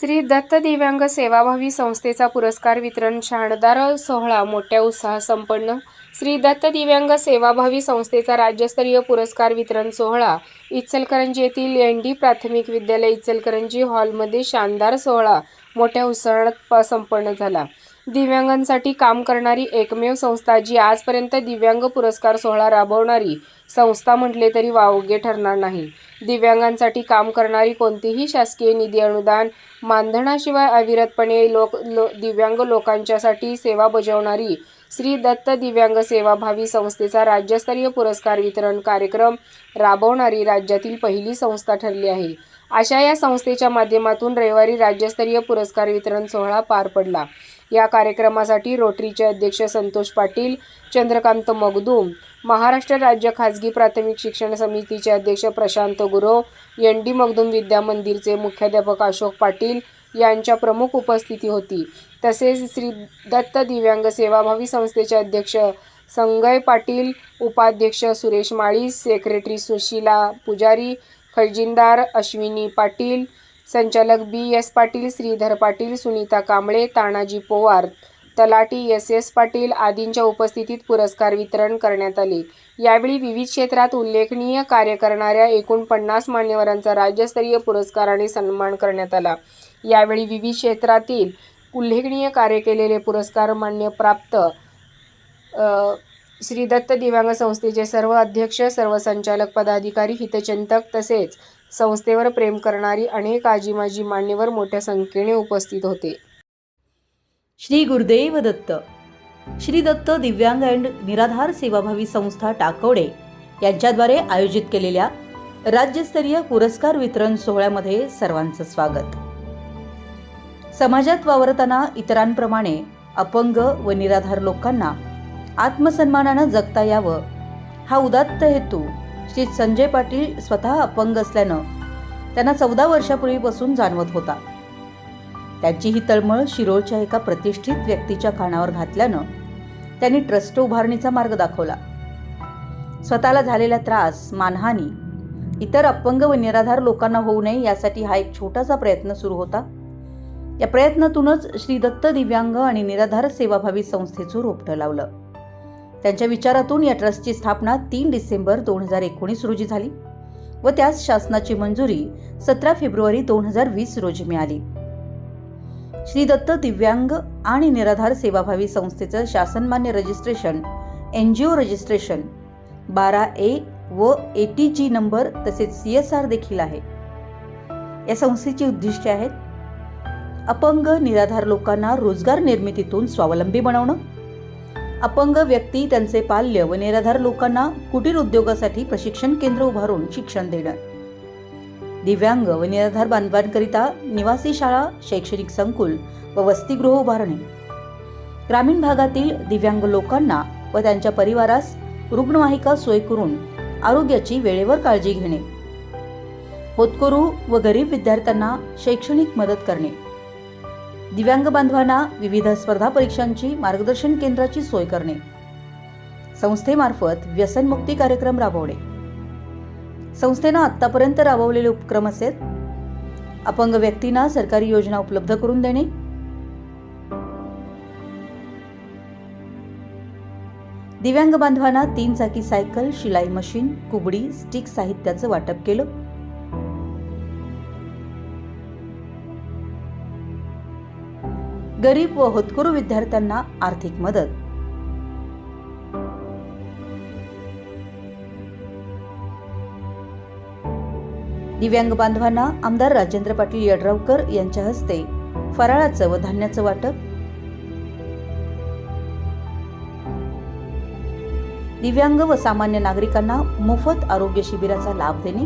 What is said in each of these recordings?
श्री दत्त दिव्यांग सेवाभावी संस्थेचा पुरस्कार वितरण शहाणदार सोहळा मोठ्या उत्साहात संपन्न. श्री दत्त दिव्यांग सेवाभावी संस्थेचा राज्यस्तरीय पुरस्कार वितरण सोहळा इचलकरंजी येथील एन डी प्राथमिक विद्यालय इचलकरंजी हॉलमध्ये शानदार सोहळा मोठ्या उत्साहात प- संपन्न झाला. दिव्यांगांसाठी काम करणारी एकमेव संस्था जी आजपर्यंत दिव्यांग पुरस्कार सोहळा राबवणारी संस्था म्हटले तरी वावगे ठरणार नाही. दिव्यांगांसाठी काम करणारी कोणतीही शासकीय निधी अनुदान मानधनाशिवाय अविरतपणे लोक लो दिव्यांग लोकांच्यासाठी सेवा बजावणारी श्री दत्त दिव्यांग सेवाभावी संस्थेचा राज्यस्तरीय पुरस्कार वितरण कार्यक्रम राबवणारी राज्यातील पहिली संस्था ठरली आहे. अशा या संस्थेच्या माध्यमातून रविवारी राज्यस्तरीय पुरस्कार वितरण सोहळा पार पडला. या कार्यक्रमासाठी रोटरीचे अध्यक्ष संतोष पाटील चंद्रकांत मगदूम महाराष्ट्र राज्य खाजगी प्राथमिक शिक्षण समितीचे अध्यक्ष प्रशांत गुरव एन डी मगदूम विद्या मंदिरचे मुख्याध्यापक अशोक पाटील यांच्या प्रमुख उपस्थिती होती. तसेच श्री दत्त दिव्यांग सेवाभावी संस्थेचे अध्यक्ष संगय पाटील उपाध्यक्ष सुरेश माळी सेक्रेटरी सुशीला पुजारी खजिनदार अश्विनी पाटील संचालक बी एस पाटील श्रीधर पाटील सुनीता कांबळे तानाजी पोवार तलाटी एस एस पाटील आदींच्या उपस्थितीत पुरस्कार वितरण करण्यात आले. यावेळी विविध क्षेत्रात उल्लेखनीय कार्य करणाऱ्या एकूण पन्नास मान्यवरांचा राज्यस्तरीय पुरस्काराने सन्मान करण्यात आला. यावेळी विविध क्षेत्रातील उल्लेखनीय कार्य केलेले पुरस्कार मान्य प्राप्त श्री दत्त दिव्यांग संस्थेचे सर्व अध्यक्ष सर्व संचालक पदाधिकारी हितचिंतक तसेच संस्थेवर प्रेम करणारी अनेक आजीमाजी मान्यवर मोठ्या संख्येने उपस्थित होते. श्री गुरुदेव दत्त. श्री दत्त दिव्यांग अँड निराधार सेवाभावी संस्था टाकवडे यांच्याद्वारे आयोजित केलेल्या राज्यस्तरीय पुरस्कार वितरण सोहळ्यामध्ये सर्वांचं स्वागत. समाजात वावरताना इतरांप्रमाणे अपंग व निराधार लोकांना आत्मसन्मानानं जगता यावं हा उदात्त हेतू श्री संजय पाटील स्वतः अपंग असल्यानं त्यांना चौदा वर्षापूर्वीपासून जाणवत होता. त्यांची ही तळमळ शिरोळच्या एका प्रतिष्ठित व्यक्तीच्या कानावर घातल्यानं त्यांनी ट्रस्ट उभारणीचा मार्ग दाखवला. स्वतःला झालेला त्रास मानहानी इतर अपंग व निराधार लोकांना होऊ नये यासाठी हा एक छोटासा प्रयत्न सुरू होता. या प्रयत्नातूनच श्री दत्त दिव्यांग आणि निराधार सेवाभावी संस्थेचं रोपटं लावलं. त्यांच्या विचारातून या ट्रस्टची स्थापना तीन डिसेंबर दोन हजार एकोणीस रोजी झाली व त्यास शासनाची मंजुरी सतरा फेब्रुवारी दोन हजार वीस रोजी मिळाली. श्री दत्त दिव्यांग आणि निराधार सेवाभावी संस्थेचं शासनमान्य registration N G O registration. बारा ए व ए टी जी नंबर तसेच सी एस आर देखील आहे. या संस्थेची उद्दिष्टे आहेत अपंग निराधार लोकांना रोजगार निर्मितीतून स्वावलंबी बनवणं अपंग व्यक्ती त्यांचे पाल्य व निराधार लोकांना कुटीर उद्योगासाठी प्रशिक्षण केंद्र उभारून शिक्षण देणं. दिव्यांग व निराधार बांधवांकरिता निवासी शाळा शैक्षणिक संकुल व वसतिगृह उभारणे. ग्रामीण भागातील दिव्यांग लोकांना व त्यांच्या परिवारास रुग्णवाहिका सोय करून आरोग्याची वेळेवर काळजी घेणे. होतकरू व गरीब विद्यार्थ्यांना शैक्षणिक मदत करणे. दिव्यांग बांधवांना विविध स्पर्धा परीक्षांची मार्गदर्शन केंद्राची सोय करणे. संस्थेमार्फत व्यसनमुक्ती कार्यक्रम राबवणे. संस्थेनं आत्तापर्यंत राबवलेले उपक्रम असेल अपंग व्यक्तींना सरकारी योजना उपलब्ध करून देणे. दिव्यांग बांधवांना तीन चाकी सायकल शिलाई मशीन कुबडी स्टिक साहित्याचं वाटप केलं. गरीब व होतकरू विद्यार्थ्यांना आर्थिक मदत. दिव्यांग बांधवांना आमदार राजेंद्र पाटील यड्रावकर यांच्या हस्ते फराळाचं व धान्याचं वाटप. दिव्यांग व सामान्य नागरिकांना मोफत आरोग्य शिबिराचा लाभ देणे.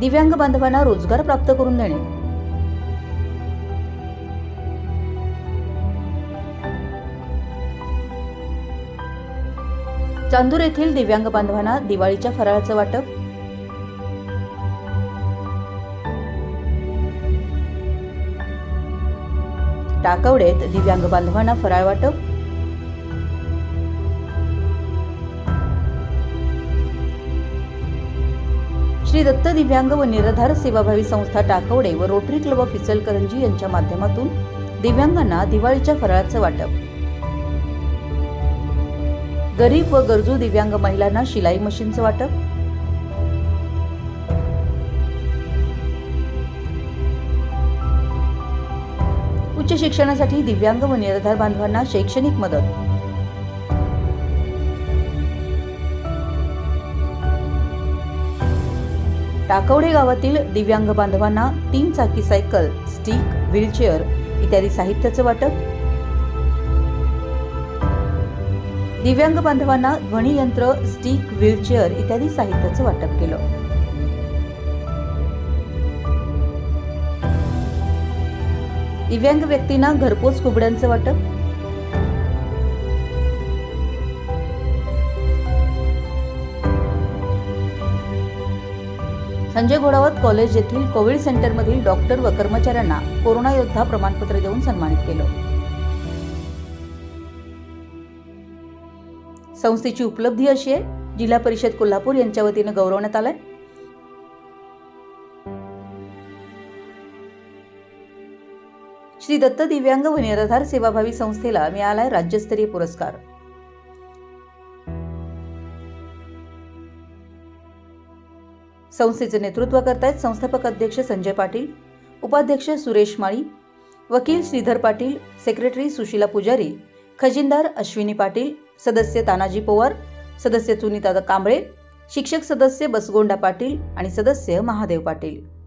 दिव्यांग बांधवांना रोजगार प्राप्त करून देणे. चांदूर येथील दिव्यांग बांधवांना दिवाळीच्या फराळाचं वाटप. टाकवडेत दिव्यांग बांधवांना फराळ वाटप. श्री दत्त दिव्यांग व निराधार सेवाभावी संस्था टाकवडे व रोटरी क्लब ऑफ इचलकरंजी यांच्या माध्यमातून दिव्यांगांना दिवाळीच्या फराळाचं वाटप. गरीब व गरजू दिव्यांग महिलांना शिलाई मशीनचं वाटप? उच्च शिक्षणासाठी दिव्यांग व निराधार बांधवांना शैक्षणिक मदत? टाकवडे गावातील दिव्यांग बांधवांना तीन चाकी सायकल स्टिक व्हीलचेअर इत्यादी साहित्याचं वाटप? दिव्यांग बांधवांना ध्वनियंत्र स्टिक व्हीलचेअर इत्यादी साहित्याचं वाटप केलं. दिव्यांग व्यक्तींना घरपोच कुबड्यांचं वाटप. संजय घोडावत कॉलेज येथील कोविड सेंटरमधील डॉक्टर व कर्मचाऱ्यांना कोरोना योद्धा प्रमाणपत्र देऊन सन्मानित केलं. संस्थेची उपलब्धी अशी आहे. जिल्हा परिषद कोल्हापूर यांच्या वतीनं गौरवण्यात आलाय. श्री दत्त दिव्यांग व निराधार सेवाभावी संस्थेला मिळालाय राज्यस्तरीय पुरस्कार. संस्थेचे नेतृत्व करतायत संस्थापक अध्यक्ष संजय पाटील उपाध्यक्ष सुरेश माळी वकील श्रीधर पाटील सेक्रेटरी सुशीला पुजारी खजिनदार अश्विनी पाटील सदस्य तानाजी पवार सदस्य सुनीता कांबळे शिक्षक सदस्य बसगोंडा पाटील आणि सदस्य महादेव पाटील.